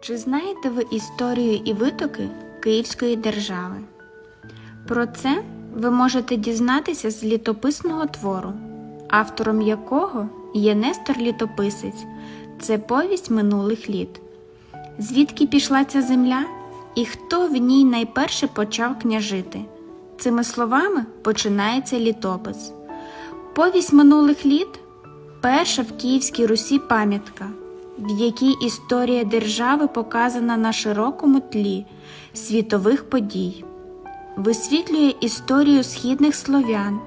Чи знаєте ви історію і витоки Київської держави? Про це ви можете дізнатися з літописного твору, автором якого є Нестор Літописець. Це повість минулих літ. Звідки пішла ця земля і хто в ній найперше почав княжити? Цими словами починається літопис. Повість минулих літ перша в Київській Русі пам'ятка, в якій історія держави показана на широкому тлі світових подій, висвітлює історію східних слов'ян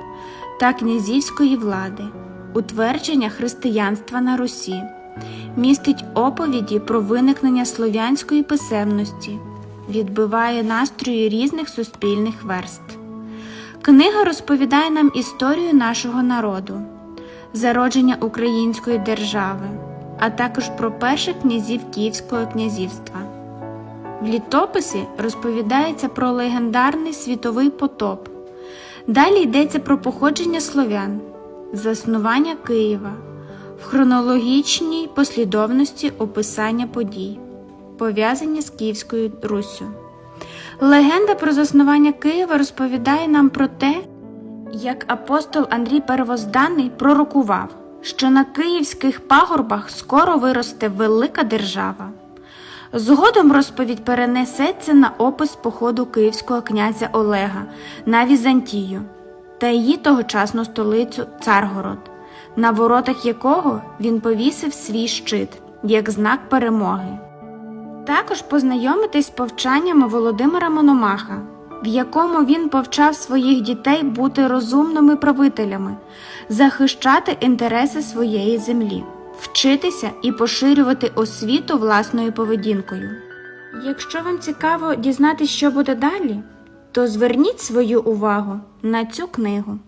та князівської влади, утвердження християнства на Русі, містить оповіді про виникнення слов'янської писемності, відбиває настрої різних суспільних верств. Книга розповідає нам історію нашого народу, зародження української держави, а також про перших князів Київського князівства. В літописі розповідається про легендарний світовий потоп. Далі йдеться про походження слов'ян, заснування Києва, в хронологічній послідовності описання подій, пов'язані з Київською Руссю. Легенда про заснування Києва розповідає нам про те, як апостол Андрій Первозданний пророкував, що на київських пагорбах скоро виросте велика держава. Згодом розповідь перенесеться на опис походу київського князя Олега на Візантію та її тогочасну столицю Царгород, на воротах якого він повісив свій щит як знак перемоги. Також познайомитись з повчаннями Володимира Мономаха, в якому він повчав своїх дітей бути розумними правителями, захищати інтереси своєї землі, вчитися і поширювати освіту власною поведінкою. Якщо вам цікаво дізнатися, що буде далі, то зверніть свою увагу на цю книгу.